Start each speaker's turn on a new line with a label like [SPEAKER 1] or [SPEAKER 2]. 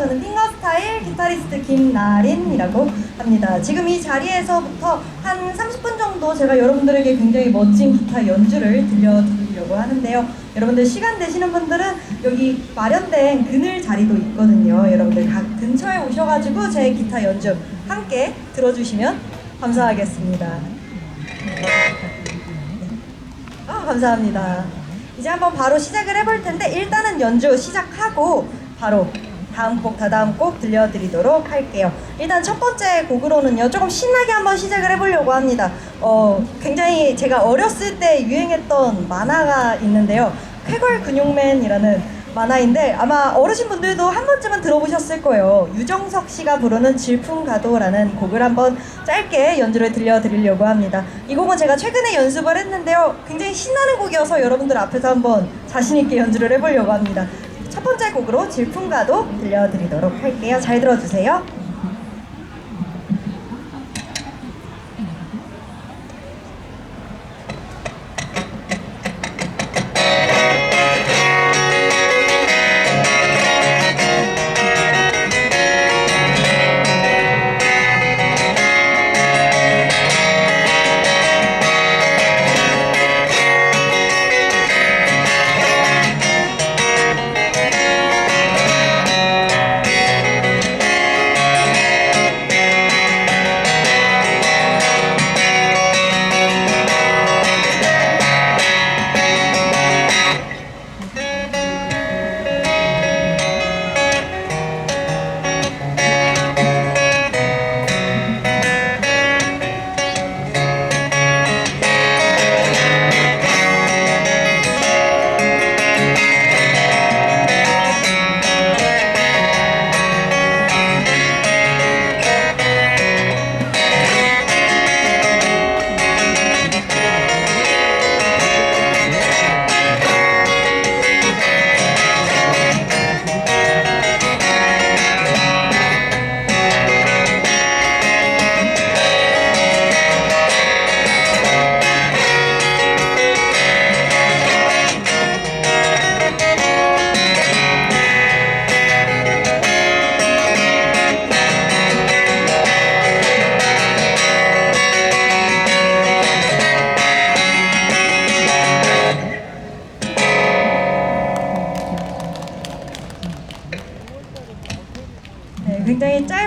[SPEAKER 1] 저는 핑거스타일 기타리스트 김나린이라고 합니다. 지금 이 자리에서부터 한 30분 정도 제가 여러분들에게 굉장히 멋진 기타 연주를 들려드리려고 하는데요. 여러분들 시간 되시는 분들은 여기 마련된 그늘 자리도 있거든요. 여러분들 각 근처에 오셔가지고 제 기타 연주 함께 들어주시면 감사하겠습니다. 아, 감사합니다. 이제 한번 바로 시작을 해볼 텐데 일단은 연주 시작하고 바로 다음 곡, 다다음 곡 들려드리도록 할게요. 일단 첫 번째 곡으로는요, 조금 신나게 한번 시작을 해보려고 합니다. 어, 굉장히 제가 어렸을 때 유행했던 만화가 있는데요. 쾌걸 근육맨이라는 만화인데 아마 어르신분들도 한 번쯤은 들어보셨을 거예요. 유정석 씨가 부르는 질풍가도라는 곡을 한번 짧게 연주를 들려드리려고 합니다. 이 곡은 제가 최근에 연습을 했는데요. 굉장히 신나는 곡이어서 여러분들 앞에서 한번 자신있게 연주를 해보려고 합니다. 첫 번째 곡으로 질풍가도 들려드리도록 할게요. 잘 들어주세요. 굉장히 짧은